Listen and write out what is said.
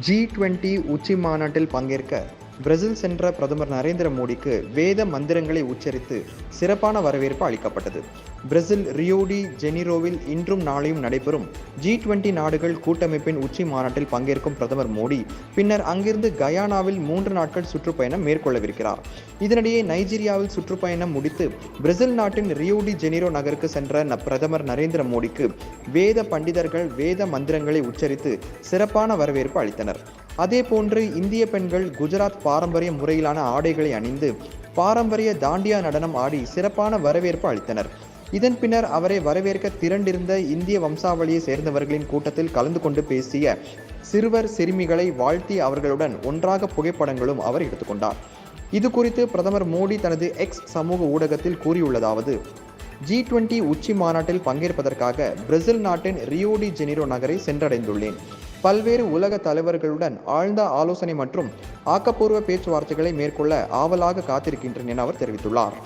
G twenty உச்சி மாநாட்டில் பங்கேற்க பிரேசில் சென்ற பிரதமர் நரேந்திர மோடிக்கு வேத மந்திரங்களை உச்சரித்து சிறப்பான வரவேற்பு அளிக்கப்பட்டது. பிரேசில் ரியோடி ஜெனிரோவில் இன்றும் நாளையும் நடைபெறும் ஜி டுவெண்டி நாடுகள் கூட்டமைப்பின் உச்சி மாநாட்டில் பங்கேற்கும் பிரதமர் மோடி பின்னர் அங்கிருந்து கயானாவில் மூன்று நாட்கள் சுற்றுப்பயணம் மேற்கொள்ளவிருக்கிறார். இதனிடையே நைஜீரியாவில் சுற்றுப்பயணம் முடித்து பிரேசில் நாட்டின் ரியோடி ஜெனிரோ நகருக்கு சென்ற ந- பிரதமர் நரேந்திர மோடிக்கு வேத பண்டிதர்கள் வேத மந்திரங்களை உச்சரித்து சிறப்பான வரவேற்பு அளித்தனர். அதே போன்று இந்திய பெண்கள் குஜராத் பாரம்பரிய முறையிலான ஆடைகளை அணிந்து பாரம்பரிய தாண்டியா நடனம் ஆடி சிறப்பான வரவேற்பு அளித்தனர். இதன் பின்னர் அவரை வரவேற்க திரண்டிருந்த இந்திய வம்சாவளியை சேர்ந்தவர்களின் கூட்டத்தில் கலந்து கொண்டு பேசிய சிறுவர் சிறுமிகளை வாழ்த்தி அவர்களுடன் ஒன்றாக புகைப்படங்களும் அவர் எடுத்துக்கொண்டார் இது குறித்து பிரதமர் மோடி தனது எக்ஸ் சமூக ஊடகத்தில் கூறியுள்ளதாவது ஜி டுவெண்டி உச்சி மாநாட்டில் பங்கேற்பதற்காக பிரேசில் நாட்டின் ரியோடி ஜெனிரோ நகரை சென்றடைந்துள்ளேன். பல்வேறு உலக தலைவர்களுடன் ஆழ்ந்த ஆலோசனை மற்றும் ஆக்கப்பூர்வ பேச்சுவார்த்தைகளை மேற்கொள்ள ஆவலாக காத்திருக்கின்றேன் என அவர் தெரிவித்துள்ளார்.